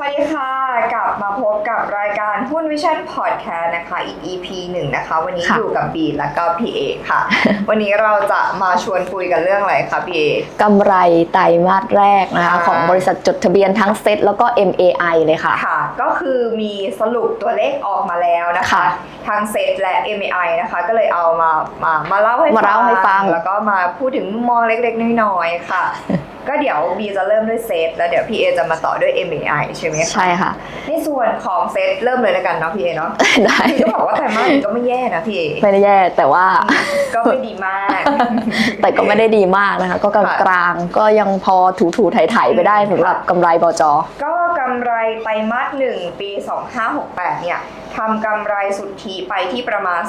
สวัสดีค่ะ กลับมาพบกับรายการหุ้นวิชั่นพอดแคสต์นะคะ อีก EP หนึ่งนะคะ วันนี้ค่ะอยู่กับบีและก็พี่เอค่ะ วันนี้เราจะมาชวนคุยกันเรื่องอะไรคะพี่เอกำไรไตรมาสแรกนะคะอ่าของบริษัทจดทะเบียนทั้งเซ็ตแล้วก็ MAI เลยค่ะ ค่ะ ก็คือมีสรุปตัวเลขออกมาแล้วนะคะค่ะทางเซตและ MAI นะคะ ก็เลยเอามามามาเล่าให้มาเล่าให้ฟังแล้วก็มาพูดถึงมุมมองเล็กๆน้อยๆค่ะ ก็เดี๋ยวบีจะเริ่มด้วยเซตแล้วเดี๋ยวพี่เอจะมาต่อด้วย MAI ใช่ไหมคะใช่ค่ะ ในส่วนของเซตเริ่มเลยแล้วกันเนาะพี่เอเนาะได้พี่ก็บอกว่าไตรมาสนี้ก็ไม่แย่นะพี่เอไม่ได้แย่แต่ว่าก็ไม่ดีมาก แต่ก็ไม่ได้ดีมากนะคะ ก็กลางกลางๆก็ยังพอถูถูๆไถๆไปได้สำหรับกำไรบจก็กำไรไตรมาสหนึ่งปี 2568 เนี่ยทำกำไรสุทธิไปที่ประมาณ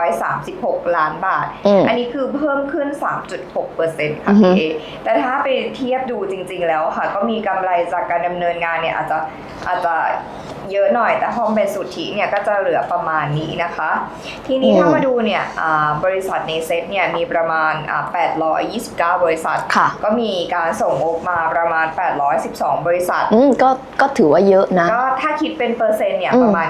261,536 ล้านบาทอืมอันนี้คือเพิ่มขึ้น 3.6%ค่ะอือฮึพี่เอแต่ถ้าไปเทียบดูจริง ๆ แล้วค่ะ ก็มีกำไรจากการดำเนินงานเนี่ยอาจจะอาจจะเยอะหน่อย แต่พอเป็นสุทธิเนี่ยก็จะเหลือประมาณนี้นะคะ ทีนี้อืมถ้ามาดูเนี่ยอ่าบริษัทในเซ็ตเนี่ยมีประมาณอ่า829 บริษัท ค่ะ ก็มีการส่งงบมาประมาณ 812 บริษัท อืมก็ก็ถือว่าเยอะนะ ก็ถ้าคิดเป็นเปอร์เซ็นต์เนี่ยอืมประมาณ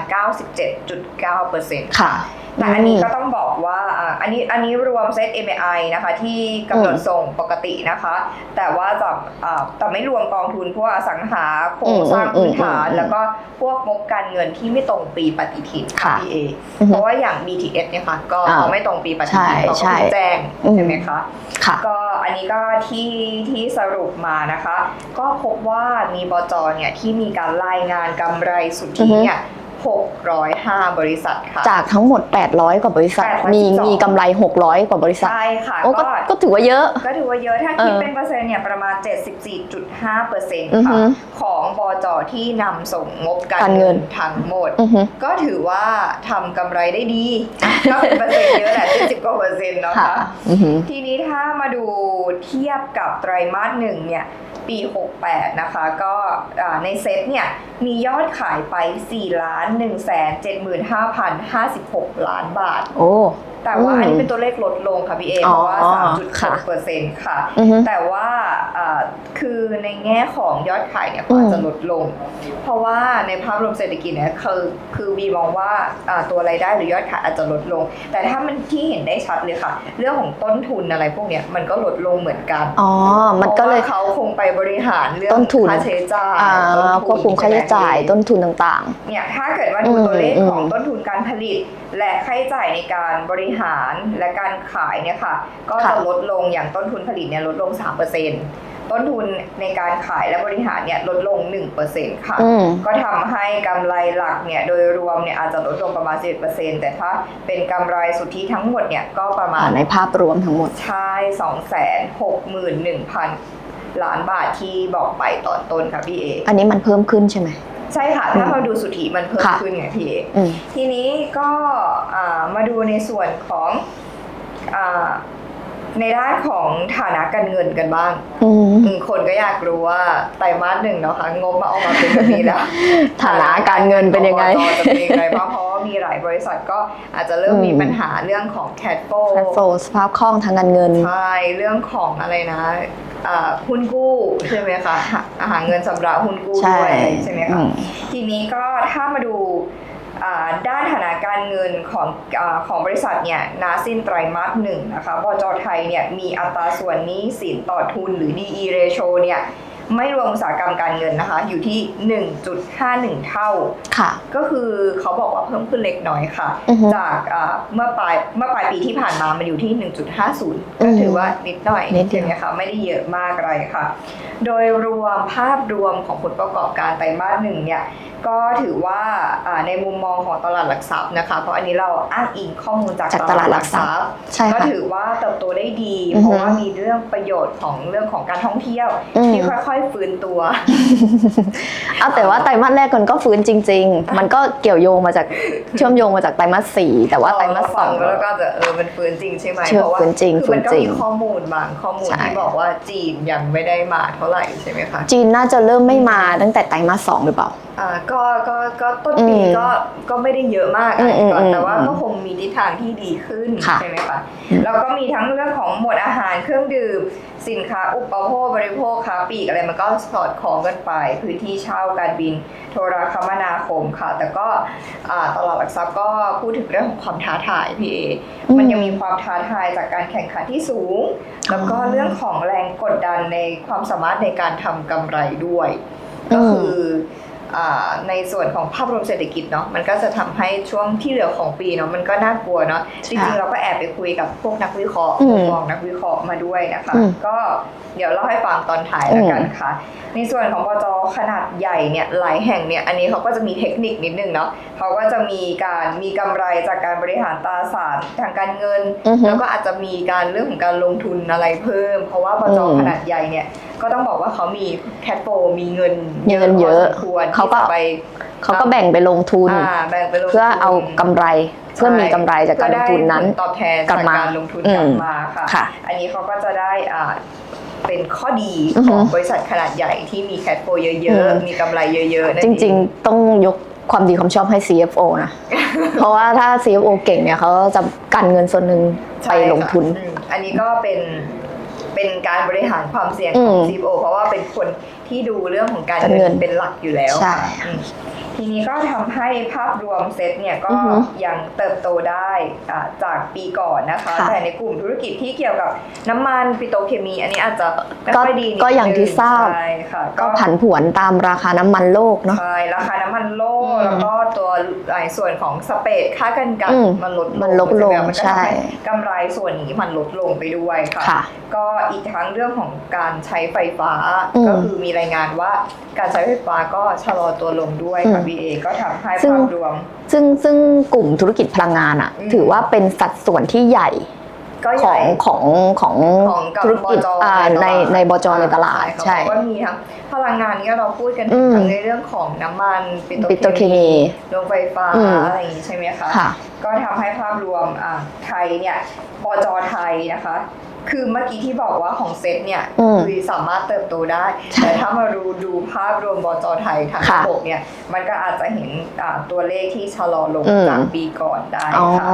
97.9เปอร์เซ็นต์ค่ะ แต่อันนี้อืมก็ต้องบอกว่าอ่าอันนี้อันนี้รวมเซต MAI นะคะที่กำหนดอืมส่งปกตินะคะ แต่ว่าจะอ่าแต่ไม่รวมกองทุนพวกอสังหาโครงสร้างอืมพื้นฐานอืมแล้วก็พวกงบการเงินที่ไม่ตรงปีปฏิทินค่ะค่ะพี่เออือฮึเพราะว่าอย่าง BTS เนี่ยค่ะก็อ่าเขาไม่ตรงปีปฏิทินใช่เขาก็ใช่เพิ่งแจ้งอืมใช่ไหมคะค่ะก็อันนี้ก็ที่ที่สรุปมานะคะ ก็พบว่ามีบจเนี่ยที่มีการรายงานกำไรสุทธิเนี่ย 605 บริษัทค่ะ จากทั้งหมด 800 กว่าบริษัท 812 มีมีกำไร 600 กว่าบริษัท ใช่ค่ะโอ้ก็ก็ก็ถือว่าเยอะ ก็ถือว่าเยอะถ้าคิดเออเป็นเปอร์เซ็นต์เนี่ยประมาณ 74.5เปอร์เซ็นต์อือฮึค่ะของบจที่นำส่งงบการการเงิเงิน นทั้งหมด อือฮึ ก็ถือว่าทำกำไรได้ดี ก็เป็นเปอร์เซ็นต์เยอะแหละ70กว่าเปอร์เซ็นต์เนาะค่ะคะอือฮึ ทีนี้ถ้ามาดูเทียบกับไตรมาสหนึ่งเนี่ย ปี 68 นะคะ ก็อ่าในเซตเนี่ย มียอดขายไป4ล้าน1 7 5 056 ล้านบาท โอ้ แต่ว่าอืมอันนี้เป็นตัวเลขลดลงค่ะพี่เออ๋เพอราะว่าค่ะ3.6เปอร์เซ็นต์ค่ะอือฮึแต่ว่าอ่าคือในแง่ของยอดขายเนี่ยอืมอาจจะลดลง เพราะว่าในภาพรวมเศรษฐกิจเนี่ยคือคือบีมองว่าอ่าตัวรายได้หรือยอดขายอาจจะลดลง แต่ถ้ามันที่เห็นได้ชัดเลยค่ะ เรื่องของต้นทุนอะไรพวกเนี้ยมันก็ลดลงเหมือนกันอ๋อมันก็เลยพราะว่าเขาคงไปบริหารเรื่องต้นทุนค่าใช้จ่ายอ่าต้นทุนควบคุมค่าใช้จ่ายใช่ไหมต้นทุนต่างเนี่ยถ้าเกิดว่าดูอืมตัวเลขของอืมต้นทุนการผลิต และค่าใช้จ่ายในการบริหารและการขายเนี่ยค่ะ ก็ค่ะจะลดลงอย่างต้นทุนผลิตเนี่ยลดลง 3%ต้นทุนในการขายและบริหารเนี่ยลดลง 1%ค่ะๆอืมก็ทำให้กำไรหลักเนี่ยโดยรวมเนี่ยอาจจะลดลงประมาณ 11%แต่ถ้าเป็นกำไรสุทธิทั้งหมดเนี่ยก็ประมาณอ่าในภาพรวมทั้งหมด ใช่สองแสนหกหมื่นหนึ่งพันล้านบาทที่บอกไปตอนต้นค่ะพี่เอ อันนี้มันเพิ่มขึ้นใช่ไหม ใช่ค่ะ ถ้าเราดูสุทธิมันเพิ่มค่ะขึ้นไงพี่เออืมทีนี้ก็อ่ามาดูในส่วนของอาในด้านของฐานะการเงินกันบ้างอืมอืมคนก็อยากรู้ว่าไตรมาสหนึ่งเนาะคะงบมาออกมาเป็นแบบนี้แล้ว ฐานะการเงินเป็นยังไงของบจจะเป็นยังไงบ้างเพราะว่า มีหลายบริษัทก็อาจจะเริ่มอืมมีปัญหาเรื่องของแคดโฟแพลตฟอร์มสภาพคล่องทางการเงินใช่เรื่องของอะไรนะอ่าหุ้นกู้ใช่ไหมคะหาหาเงินสำหรับหุ้นกู้ใช่ด้วยใช่ไหมอืคะมทีนี้ก็ถ้ามาดูอ่าด้านฐานะการเงินของอาของบริษัทเนี่ยนาสิ้นไตรมาสหนึ่งนะคะบจไทยเนี่ยมีอัตราส่วนหนี้สินต่อทุนหรือ DE ratio เนี่ย ไม่รวมอุตสาหกรรมการเงินนะคะ อยู่ที่ 1.51 เท่า ค่ะ ก็คือเขาบอกว่าเพิ่มขึ้นเล็กน้อยค่ะ อือฮึจากอ่าเมื่อปลายเมื่อปลายปีที่ผ่านมามันอยู่ที่ 1.50อืก็มถือว่านิดหน่อยนิดเดียวใช่ไหมคะไม่ได้เยอะมากอะไรค่ะ โดยรวมภาพรวมของผลประกอบการไตรมาสหนึ่งเนี่ย ก็ถือว่าอ่าในมุมมองของตลาดหลักทรัพย์นะคะ เพราะอันนี้เราอ้างอิงข้อมูลจากจากตลาดหลักทรัพย์ ใช่ก็ค่ะ ถือว่าเติบโตได้ดี อือฮึเพราะว่ามีเรื่องประโยชน์ของเรื่องของการท่องเที่ยว อืม ที่ค่อยๆฟื้นตัว เอาแต่ว่าไตรมาสแรกมันก็ฟื้นจริง ๆ มันก็เกี่ยวโยงมาจากเชื่อมโยงมาจากไตรมาสสี่แต่ว่าไตรมาสสฟัอง แล้วก็จะเออมันฟื้นจริงใช่ไหมเชื่อเพราะว่าฟื้นจริงคือมันก็ฟื้นจริงมีข้อมูลบางข้อมูลใช่ ที่บอกว่าจีนยังไม่ได้มาเท่าไหร่ใช่ไหมคะจีนน่าจะเริ่มไม่มาตั้งแต่ไตรมาสสองหรือเปล่า อ่าก็ก็ก็ต้นปีอืมก็ก็ไม่ได้เยอะมากอืมอะก่อนอืมแต่ว่าอืมก็คงมีทิศทางที่ดีขึ้นค่ะใช่ไหมคะอืม แล้วก็มีทั้งเรื่องของหมวดอาหารเครื่องดื่มสินค้าอุปโภคบริโภคค้าปลีกอะไรมันก็สอดคล้องกันไป พื้นที่เช่าการบินโทรคมนาคมค่ะ แต่ก็อ่าตลาดหลักทรัพย์ก็พูดถึงเรื่องของความท้าทายพี่เออืมมันยังมีความท้าทายจากการแข่งขันที่สูง แล้วก็อ๋อเรื่องของแรงกดดันในความสามารถในการทำกำไรด้วย ก็คืออ่า ในส่วนของภาพรวมเศรษฐกิจเนาะมันก็จะทำให้ช่วงที่เหลือของปีเนาะมันก็น่ากลัวเนาะจริงๆเราก็แอบไปคุยกับพวกนักวิเคราะห์อืมมองนักวิเคราะห์มาด้วยนะคะอืมก็เดี๋ยวเล่าให้ฟังตอนท้ายแล้วกันค่ะ ในส่วนของบจขนาดใหญ่เนี่ยหลายแห่งเนี่ยอันนี้เขาก็จะมีเทคนิคนิดนึงเนาะเขาก็จะมีการมีกำไรจากการบริหารตราสารทางการเงินอือฮึแล้วก็อาจจะมีการเรื่องของการลงทุนอะไรเพิ่ม เพราะว่าบจอืมขนาดใหญ่เนี่ยก็ต้องบอกว่าเขามีแคทโฟมีเงินเงินเยอะพสมควรเขาก็ ที่จะไปเขาก็แบ่งไปลงทุน อ่าแบ่งไปลงทุนเพื่อเอากำไรเพื่อมีกำไรจากการลงทุนนั้น เพื่อได้ผลตอบแทนกลัจากบมาการลงทุนอืมกลับมาค่ะค่ะอันนี้เขาก็จะได้อ่าเป็นข้อดีอือขฮึองบริษัทขนาดใหญ่ที่มีแคทโฟเยอือะม ๆ มีกำไรเยอะๆนั่นจเอ ริงๆ ต้องยกความดีความชอบให้ CFO นะ เพราะว่าถ้า CFO เก่งเนี่ยเขาจะกันเงินส่วนหนึ่งไปใช่ค่ะลงทุน อืมอันนี้ก็เป็นเป็นการบริหารความเสี่ยงอืขมอง CFO เพราะว่าเป็นคน ที่ดูเรื่องของการการเงิเงินนเป็นหลักอยู่แล้วใช่ค่ะอืมทีนี้ก็ทำให้ภาพรวมเซ็ตเนี่ยก็อือฮึยังเติบโตได้อ่าจากปีก่อนนะคะ ค่ะ แต่ในกลุ่มธุรกิจที่เกี่ยวกับน้ำมันปิโตรเคมี อันนี้อาจจะไม่ก็ค่อยดีนิดก็อย่างที่นึทราบ ใช่ค่ะ ก็ผันผวนตามราคาน้ำมันโลกเนาะ ใช่ราคาน้ำมันโลกอืมแล้วก็ตัวหลายส่วนของสเปดค่ากันกันอืมมันลดมันลดลงใช่ไหมมันก็ใช่ทำให้กำไรส่วนนี้มันลดลงไปด้วยค่ะ ค่ะ ก็อีกทั้งเรื่องของการใช้ไฟฟ้าอืมก็คือมีรายงานว่าการใช้ไฟฟ้าก็ชะลอตัวลงด้วยค่ะอืม BA ก็ทำให้ซึ่ง ภาพรวม ซึ่งซึ่งกลุ่มธุรกิจพลังงานอะอืม ถือว่าเป็นสัดส่วนที่ใหญ่ก็ขใหอญ่ งของของของกับธุรกิจบจอ่าในในบจในตลาดค่ะใช่ เพราะว่ามีทั้งพลังงานที่เราพูดกันอืม ทั้งในเรื่องของน้ำมันปิปิโตรเคมี โรงไฟฟ้าอืม อะไรอย่างนี้ใช่ไหมคะ ค่ะ ก็ทำให้ภาพรวมอ่าไทยเนี่ยบจไทยนะคะ คือเมื่อกี้ที่บอกว่าของเซตเนี่ยอืมคือสามารถเติบโตได้ ใช่แต่ถ้ามาดูดูภาพรวมบจไทยทั้งค่ะระบบเนี่ย มันก็อาจจะเห็นอ่าตัวเลขที่ชะลอลงอืม จากปีก่อนได้อ๋อค่ะ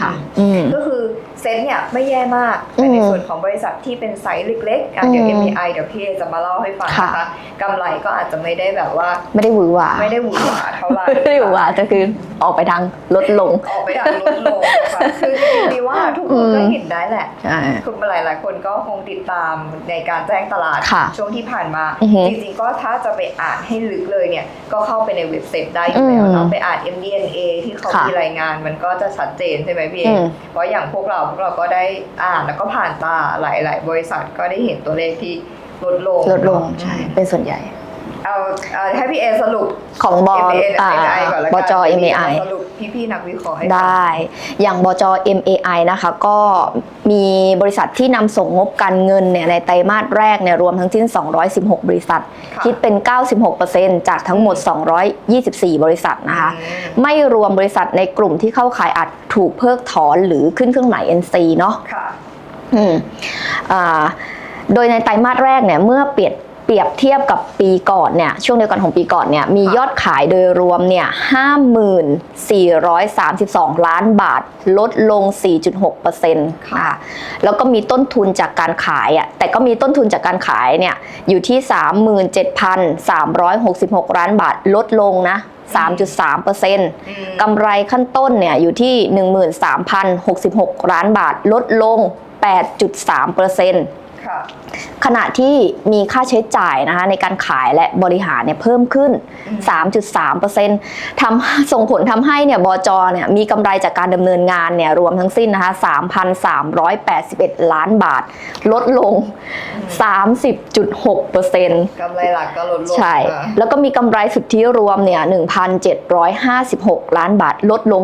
ค่ะ อืม ก็คือเซตเนี่ยไม่แย่มาก แต่ในอืมส่วนของบริษัทที่เป็นไซส์เล็กๆอะเดี๋ยว อืม MBI เดี๋ยวพี่เอจะมาเล่าให้ฟังนะคะค่ะกำไรก็อาจจะไม่ได้แบบว่าไม่ได้หวือหวาไม่ได้หวือหวาเท่าไหร่ไม่ได้หวือหวาแต่คือออกไปทางลดลง ออกไปทางลดลงค่ะคือจริงๆดีว่าทุกคนก็อืมเห็นได้แหละ ใช่ คือหลายหลาย ๆ คนก็คงติดตามในการแจ้งตลาดค่ะช่วงที่ผ่านมา อือฮึจริง ๆ ก็ถ้าจะไปอ่านให้ลึกเลยเนี่ย ก็เข้าไปในเว็บไซต์ได้อยู่แล้วเนาะอืมไปอ่าน MDNA ที่เขาค่ะมีรายงานมันก็จะชัดเจนใช่ไหมพี่เออืม เพราะอย่างพวกเราพวกเราก็ได้อ่านแล้วก็ผ่านตาหลาย ๆ บริษัทก็ได้เห็นตัวเลขที่ลดลงลดลงใช่เป็นส่วนใหญ่ เอาเอาให้พี่เอสรุป ของบอ MAI อ่าก่อนละบกันจ MAI สรุป พี่ๆนักวิเคราะห์ให้ฟัง ได้ อย่างบจ MAI นะคะ ก็มีบริษัทที่นำส่งงบการเงินเนี่ยในไตรมาสแรกเนี่ยรวมทั้งสิ้น 216 บริษัท ค่ะ คิดเป็น 96%จากทั้งหมด 224 บริษัทนะคะอืมไม่รวมบริษัทในกลุ่มที่เข้าขายอาจถูกเพิกถอนหรือขึ้นเครื่องหมาย NC เนาะ ค่ะ อืมอ่าโดยในไตรมาสแรกเนี่ยเมื่อเปรียบเปรียบเทียบกับปีก่อนเนี่ยช่วงเดียวกันของปีก่อนเนี่ยมีค่ะยอดขายโดยรวมเนี่ย5432 ล้านบาท ลดลง 4.6%นะคะแล้วก็มีต้นทุนจากการขายอะแต่ก็มีต้นทุนจากการขายเนี่ยอยู่ที่ 37,366 ล้านบาท ลดลงนะ3.3%อืมกำไรขั้นต้นเนี่ยอยู่ที่ 13,066 ล้านบาท ลดลง 8.3%ค่ะ ขณะที่มีค่าใช้จ่ายนะคะในการขายและบริหารเนี่ยเพิ่มขึ้นอืม3.3%ทำส่งผลทำให้เนี่ยบจเนี่ยมีกำไรจากการดำเนินงานเนี่ยรวมทั้งสิ้นนะคะ3,381 ล้านบาท ลดลง 30.6%กำไรหลักก็ลดลง ใช่ค่ะแล้วก็มีกำไรสุทธิรวมเนี่ย1,756 ล้านบาท ลดลง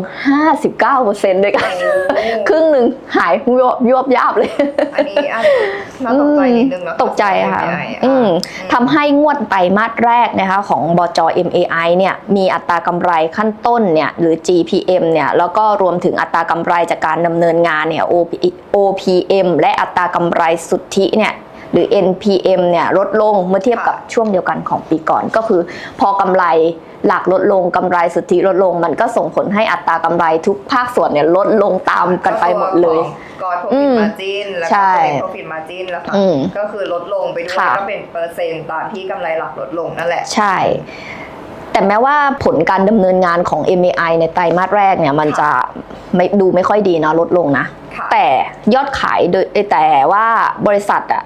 59%ด้วยกัน ครึ่งหนึ่งหายยวบยวบยาบเลย อันนี้อาจน่าตกใจนิดนึงเนาะตกใจค่ะของ MAI อืมอะทำให้งวดไตรมาสแรกนะคะของบจ MAI เนี่ยมีอัตรากำไรขั้นต้นเนี่ยหรือ GPM เนี่ยแล้วก็รวมถึงอัตรากำไรจากการดำเนินงานเนี่ย OPM และอัตรากำไรสุทธิเนี่ยหรือ NPM เนี่ยลดลงเมื่อเทียบกับช่วงเดียวกันของปีก่อนก็คือ พอกำไร หลักลดลงกำไรสุทธิลดลง มันก็ส่งผลให้อัตรากำไรทุกภาคส่วนเนี่ยลดลงตามกันไปหมดเลยกอดโปรอืฟิตมมาจินแล้วใช่ก็เป็นโปรฟิตมาจินแล้วค่ะอืมก็คือลดลงไปด้วยค่ะก็เป็นเปอร์เซ็นต์ตามที่กำไรหลักลดลงนั่นแหละ ใช่ แต่แม้ว่าผลการดำเนินงานของ MAI ในไตรมาสแรกเนี่ย มันจะไม่ดูไม่ค่อยดีนะลดลงนะค่ะแต่ยอดขายโดยแต่ว่าบริษัทอะ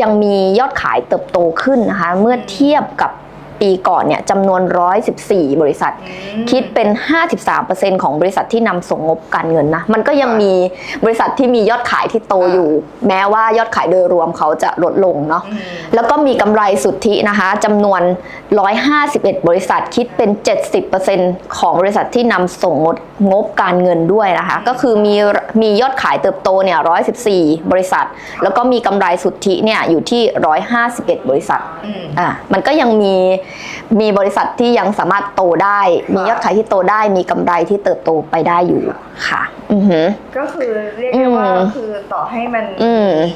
ยังมียอดขายเติบโตขึ้นนะคะ เมื่อเทียบกับ ปีก่อนเนี่ยจำนวน 114 บริษัทอืมคิดเป็น 53%ของบริษัทที่นำส่งงบการเงินนะ มันก็ยังมีบริษัทที่มียอดขายที่โตอยู่ แม้ว่ายอดขายโดยรวมเขาจะลดลงเนาะอืมแล้วก็มีกำไรสุทธินะคะจำนวน 151 บริษัทคิดเป็น 70%ของบริษัทที่นำส่งงบงบการเงินด้วยนะคะ ก็คือมีมียอดขายเติบโตเนี่ย 114 บริษัท แล้วก็มีกำไรสุทธิเนี่ยอยู่ที่ 151 บริษัทอืมอะมันก็ยังมีมีบริษัทที่ยังสามารถโตได้ มียอดขายที่โตได้ มีกำไรที่เติบโตไปได้อยู่ค่ะ อือหือก็คือเรียกได้ว่าอืมคือต่อให้มันอืมมี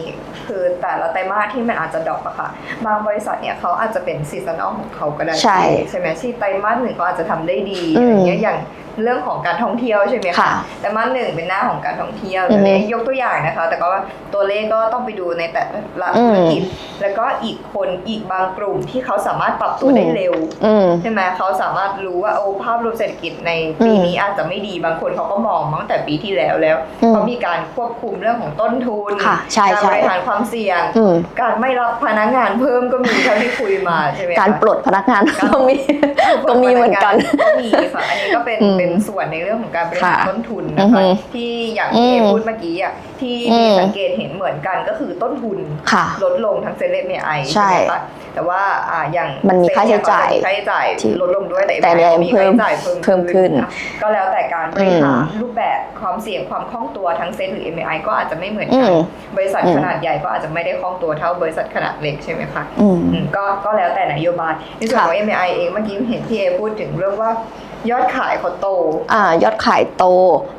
คือแต่ละไตรมาสที่มันอาจจะดรอปอะค่ะ บางบริษัทเนี่ยเขาอาจจะเป็นซีซันอลของเขาก็ได้ใช่ใช่ไหมที่ไตรมาสหนึ่งเขาอาจจะทำได้ดีอือะมไรเงี้ยอย่างเรื่องของการท่องเที่ยวใช่ไหมค่ะไตรมาสหนึ่งเป็นหน้าของการท่องเที่ยวอือฮึแต่ยกตัวอย่างนะคะ แต่ก็ว่าตัวเลขก็ต้องไปดูในแต่ละอืธุมรกิจแล้วก็อีกคนอีกบางกลุ่มที่เขาสามารถปรับตัวได้อืมเร็วอืมใช่ไหมเขาสามารถรู้ว่าโอ้ภาพรวมเศรษฐกิจในปีนี้อาจจะไม่ดีบางคนเขาก็มองมาตั้งแต่ปีที่แล้วแล้วอืมเขามีการควบคุมเรื่องของต้นทุนค่ะใช่การใช่บริหารความเสี่ยงอืมการไม่รับพนักงานเพิ่มก็มีเท่าที่คุยมาใช่ไหมคะการปลดพนักงานก็มีก็มีเหมือนกันก็มีค่ะอันนี้ก็เป็นอืมเป็นส่วนในเรื่องของการบริหารค่ะต้นทุนอืนะอฮึคะที่อย่างที่เออืมพูดเมื่อกี้อะที่อืมีม สังเกตเห็นเหมือนกันก็คือต้นทุน ค่ะ ลดลงทั้งเซเลบเมไอใช่ใช่ไหมคะแต่ว่าอ่าอย่างมันมีค่าใช้จ่ายเซลล์เนี่ยเขจะมีค่าใช้จ่ายที่ลดลงด้วยแต่แต่เนี่ยมีค่าใช้จ่ายเพิ่เพิ่มมขึ้นะก็แล้วแต่การบริหารอืมรูปแบบความเสี่ยงความคล่องตัวทั้งเซตหรือ MI ก็อาจจะไม่เหมือนอืกันมบริษัทอืมขนาดใหญ่ก็อาจจะไม่ได้คล่องตัวเท่าบริษัทขนาดเล็กใช่ไหมคะอืม อืมก็ก็แล้วแต่นโยบายในส่วนค่ะของ MI เองเมื่อกี้เห็นพี่เอพูดถึงเรื่องว่ายอดขายเขาโตอ่ายอดขายโต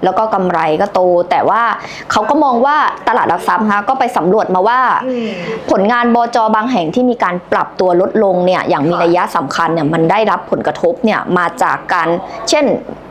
แล้วก็กำไรก็โต แต่ว่าเขาก็มองว่าตลาดหลักทรัพย์นะคะก็ไปสำรวจมาว่าอืมผลงานบจบางแห่งที่มีการปรับตัวลดลงเนี่ยอย่างมีค่ะนัยยะสำคัญเนี่ยมันได้รับผลกระทบเนี่ยมาจากการเช่น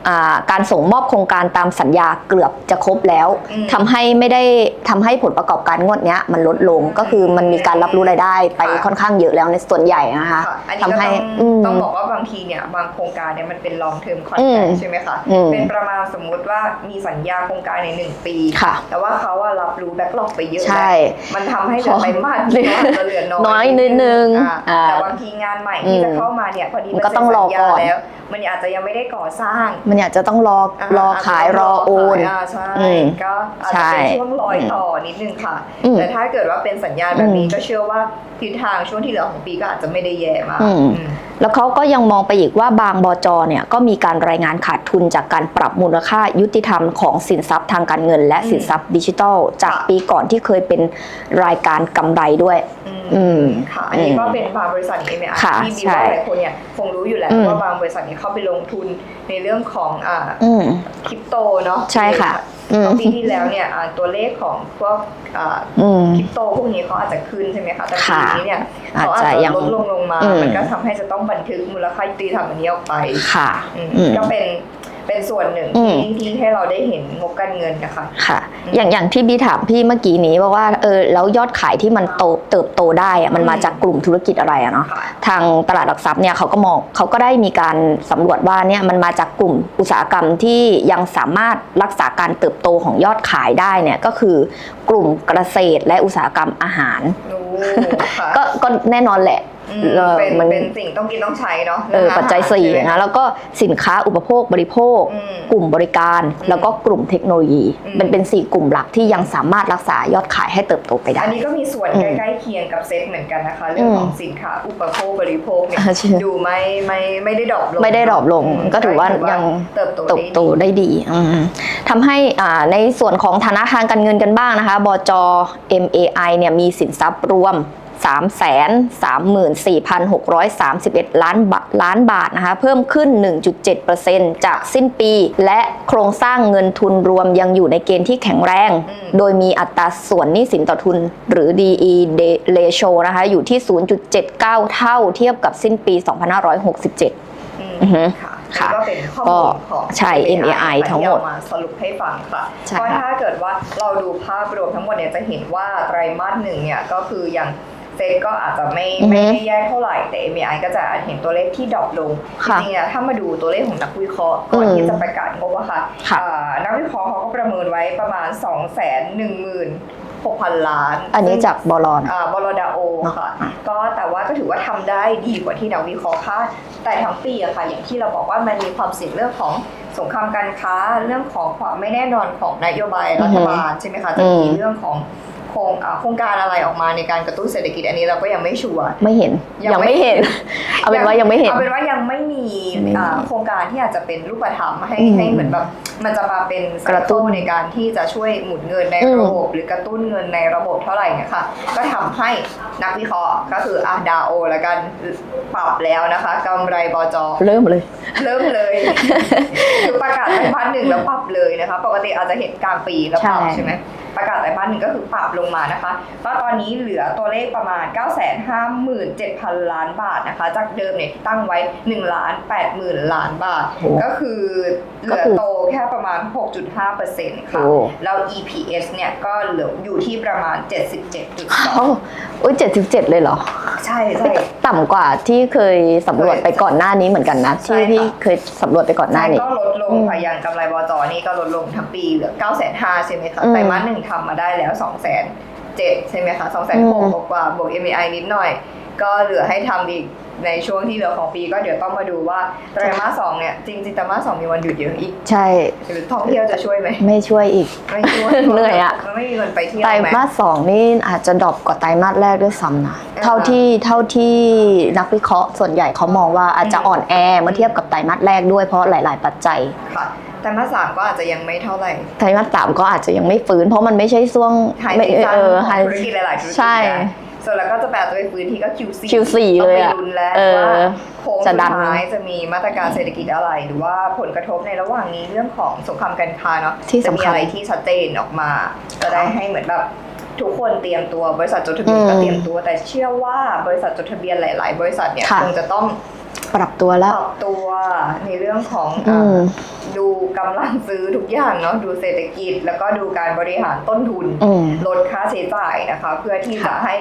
อ่าการส่งมอบโครงการตามสัญญาเกือบจะครบแล้วอืมทำให้ไม่ได้ทำให้ผลประกอบการงวดเนี้ยมันลดลงก็คือมันมีการรับรู้รายได้ไปค่ะค่อนข้างเยอะแล้วในส่วนใหญ่นะคะค่ะอันนี้ทำก็ให้ต้องอืมต้องบอกว่าบางทีเนี่ยบางโครงการเนี่ยมันเป็น long term อืม contract ใช่ไหมคะอืมเป็นประมาณสมมุติว่ามีสัญญาโครงการในหนึ่งปีค่ะแต่ว่าเขาอะรับรู้แบ็กหลอกไปเยอะใช่แล้วมันทำให้เหลือไปมากเหลือจะเหลือน้อยน้อยนิดนึงอ่าอ่าแต่บางทีงานใหม่ที่จะเข้ามาเนี่ยพอดีมันก็ต้องรอก่อนเซ็สัญญาแล้ว มันอาจจะยังไม่ได้ก่อสร้างมันอยากจะต้องรอรอขายรอโอนอ่าใช่อืม ก็อาจใช่จะเป็นช่วงรอยต่อนิดนึงค่ะ อืมแต่ถ้าเกิดว่าเป็นสัญญาณแบบนี้อืมก็เชื่อว่าทิศทางช่วงที่เหลือของปีก็อาจจะไม่ได้แย่มากอืม อืม แล้วเขาก็ยังมองไปอีกว่าบางบจเนี่ยก็มีการรายงานขาดทุนจากการปรับมูลค่ายุติธรรมของสินทรัพย์ทางการเงิน และอืมสินทรัพย์ดิจิทัล จากค่ะ ปีก่อนที่เคยเป็นรายการกำไรด้วย อืม อืม ค่ะอันนี้อืมก็เป็นบางบริษัท MI ค่ะที่บีใช่ว่าหลายคนเนี่ยคงรู้อยู่แล้วอืมว่าบางบริษัทเนี่ยเข้าไปลงทุนในเรื่องของอ่าอืม คริปโตเนาะใช่ค่ะอืม เพราะปีที่แล้วเนี่ยอ่าตัวเลขของพวกอ่า อืม คริปโตพวกนี้เขาอาจจะขึ้นใช่ไหมคะ แต่ปีค่ะนี้เนี่ยอาจเขาอาจจะจะยังลดลงลงมา อืม มันก็ทำให้จะต้องบันทึกมูลค่ายุติธรรมอันนี้ออกไปค่ะ อืมอืม ก็เป็น เป็นส่วนหนึ่งอืม ที่ที่ให้เราได้เห็นงบการเงินนะคะ ค่ะอืมอย่างอย่างที่บีถามพี่เมื่อกี้นี้ว่าว่าเออแล้วยอดขายที่มันโตเติบโตได้อะมันมาอืมจากกลุ่มธุรกิจอะไรอะเนาะ ค่ะ ทางตลาดหลักทรัพย์เนี่ยเขาก็มองเขาก็ได้มีการสำรวจว่าเนี่ยมันมาจากกลุ่มอุตสาหกรรมที่ยังสามารถรักษาการเติบโตของยอดขายได้เนี่ยก็คือกลุ่มเกษตรและอุตสาหกรรมอาหาร รู้ค่ะ ก็ก็แน่นอนแหละอืม เออเป็นมัน เป็นสิ่งต้องกินต้องใช้เนาะเออรื่องปัจจัยอาหารสี่ใช่ไหมนะแล้วก็สินค้าอุปโภคบริโภค อืม กลุ่มบริการอืมแล้วก็กลุ่มเทคโนโลยี อืม มันเป็นสี่กลุ่มหลักที่ยังสามารถรักษายอดขายให้เติบโตไปได้ อันนี้ก็มีส่วนอืมใกล้ๆเคียงกับเซตเหมือนกันนะคะ เรื่องของสินค้าอุปโภคบริโภคเนี่ยอ่าใช่ดูไม่ไม่ไม่ได้ดรอปลงไม่ได้ดรอปลงอืมก็ถือว่ายัง เติบโตเติบโตได้ดี ได้ดีอืมทำให้อ่าในส่วนของฐานะทางการเงินกันบ้างนะคะ บจ MAI เนี่ยมีสินทรัพย์รวม 334,631 ล้านบาทล้านบาทนะคะเพิ่มขึ้น 1.7%จากสิ้นปี และโครงสร้างเงินทุนรวมยังอยู่ในเกณฑ์ที่แข็งแรงอืมโดยมีอัตราส่วนหนี้สินต่อทุนหรือ DE ratio นะคะอยู่ที่ 0.79 เท่าเทียบกับสิ้นปี 2567อืมอือฮึค่ะค่ะนี่ก็เป็นข้อก็มูลของใช่ MAI ทั้งหมดที่เอามาสรุปให้ฟังค่ะใช่เพราะค่ะถ้าเกิดว่าเราดูภาพรวมทั้งหมดเนี่ยจะเห็นว่าไตรมาสหนึ่งเนี่ยก็คืออย่าง เซ็ตก็อาจจะไม่ไม่ได้แย่เท่าไหร่แต่ MAI ก็จะเห็นตัวเลขที่ดรอปลงจค่ะริงๆอะถ้ามาดูตัวเลขของนักวิเคราะห์ก่อนอืมที่จะประกาศงบอะค่ะค่ะอ่านักวิเคราะห์เขาก็ประเมินไว้ประมาณ 2 1 1 6 0 0 0 ล้านอันนี้จากบอลอน อ่าบลดาโอค่ะ ก็แต่ว่าก็ถือว่าทำได้ดีกว่าที่นักวิเคราะห์คาดแต่ทั้งปีอะค่ะ อย่างที่เราบอกว่ามันมีความเสี่ยงเรื่องของสงครามการค้าเรื่องของความไม่แน่นอนของนโยบายรัฐบาลใช่ไหมคะจะมีอืม เรื่องของ โครงอ่าโครงการอะไรออกมาในการกระตุ้นเศรษฐกิจอันนี้เราก็ยังไม่ชัวร์ ไม่เห็น ยังยังไม่ไม่เห็น เอาเป็นว่ายังไม่เห็น เอาเป็นว่ายังไม่มีไม่มีอ่าโครงการที่อาจจะเป็นรูปธรรมให้อืมให้เหมือนแบบมันจะมาเป็นไซกระตุ้เคิลนในการที่จะช่วยหมุนเงินในอืมระบบ หรือกระตุ้นเงินในระบบเท่าไหร่เนี่ยค่ะก็ทำให้นักวิเคราะห์ก็คืออะดาโอแล้วกันปรับแล้วนะคะกำไรบจเริ่มเลย เริ่มเลยคือประกาศไตรมาสหนึ่งแล้วปรับเลยนะคะ ปกติอาจจะเห็นกลางปีแล้วปรับใช่ใช่ไหมประกาศไตรมาสหนึ่งก็คือปรับลงมานะคะก็ตอนนี้เหลือตัวเลขประมาณ 9 5 7 0 0 0 ล้านบาทนะคะ จากเดิมเนี่ยที่ตั้งไว้1ล้าน8หมื่นล้านบาทโอ้ก็คือเหลือก็คือโตแค่ประมาณ 6.5%ค่ะโอ้แล้ว EPS เนี่ยก็เหลืออยู่ที่ประมาณ 77.2โอ้โอ้ยเจ็ดสิบเจ็ดเลยเหรอ ใช่ใช่ต่ำกว่าที่เคยสำรวจไปก่อนหน้านี้เหมือนกันนะใช่ที่ค่ะที่เคยสำรวจไปก่อนหน้าใช่นี้ก็ลดลงอืมค่ะอย่างกำไรบจนี่ก็ลดลงทั้งปีเหลือ9 5 0 0 0ใช่ไหมคะอืมไตรมาสหนึ่งทำมาได้แล้ว2 0 0 0 0 7ใช่ไหมคะ2 0 0 0อืม0กว่าบวก MAI นิดหน่อย ก็เหลือให้ทำอีกในช่วงที่เหลือของปีก็เดี๋ยวต้องมาดูว่าไตรมาสสองเนี่ยจริงๆไตรมาสสองมีวันหยุดเยอะอีก ใช่หรือท่องเที่ยวจะช่วยไหมไม่ช่วยอีกไม่ช่วยเหนื่อยอะมันไม่มีเงินไปเที่ยวไตรไหมมาสสองนี่อาจจะดรอปกว่าไตรมาสแรกด้วยซ้ำนะอ่าเท่าที่เท่าที่นักวิเคราะห์ส่วนใหญ่เขามองว่าอาจจะอ่อนแอเมื่อเทียบกับไตรมาสแรกด้วยเพราะหลาย ๆ ปัจจัยค่ะ ไตรมาสสามก็อาจจะยังไม่เท่าไหร่ ไตรมาสสามก็อาจจะยังไม่ฟื้น เพราะมันไม่ใช่ช่วงไฮไม่ซีซั่นเออขไฮ องธุรกิจหลายๆธุรกิจใช่ นะส่วนแล้วก็จะแปลตัวไปฟื้นที่ก็ Q4 Q4 ต้องเลยไปอะลุ้นแล้วเออว่าโค้งจะสุดดัน ท้ายจะมีมาตรการเศรษฐกิจอะไร หรือว่าผลกระทบในระหว่างนี้เรื่องของสงครามการค้าเนาะที่จะสำมีคัญอะไรที่ชัดเจนออกมา จะได้ให้เหมือนแบบทุกคนเตรียมตัวบริษัทจดทะเบียนอืมก็เตรียมตัว แต่เชื่อว่าบริษัทจดทะเบียนหลาย ๆ บริษัทเนี่ยค่ะ คงจะต้อง ปรับตัวปแล้ว รับตัวในเรื่องของอืม ดูกำลังซื้อทุกอย่างเนาะดูเศรษฐกิจ แล้วก็ดูการบริหารต้นทุน อืม ลดค่าใช้จ่ายนะคะ เพื่อที่จะให้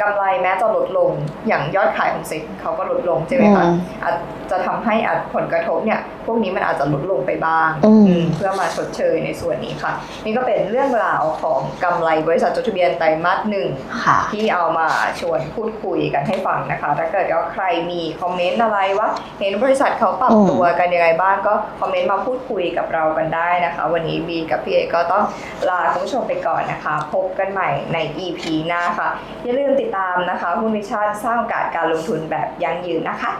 กำไรแม้จะลดลงอย่างยอดขายของเซ็ตเขาก็ลดลงใช่ไหมคะอืมอาจจะทำให้อาจผลกระทบเนี่ย พวกนี้มันอาจจะลดลงไปบ้างอืมอืมเพื่อมาชดเชยในส่วนนี้ค่ะ นี่ก็เป็นเรื่องราวของกำไรบริษัทจดทะเบียนไตรมาสหนึ่งค่ะที่เอามาชวนพูดคุยกันให้ฟังนะคะ ถ้าเกิดว่าใครมีคอมเมนต์อะไรว่า เห็นบริษัทเขาปรับอืมตัวกันยังไงบ้างก็คอมเมนต์มาพูดคุยกับเรากันได้นะคะ วันนี้บีกับพี่เอกก็ต้องลาคุณผู้ชมไปก่อนนะคะ พบกันใหม่ใน EP หน้าค่ะอย่าลืมติดตามนะคะหุ้นวิชั่นสร้างโอกาสการลงทุนแบบยั่งยืนนะคะ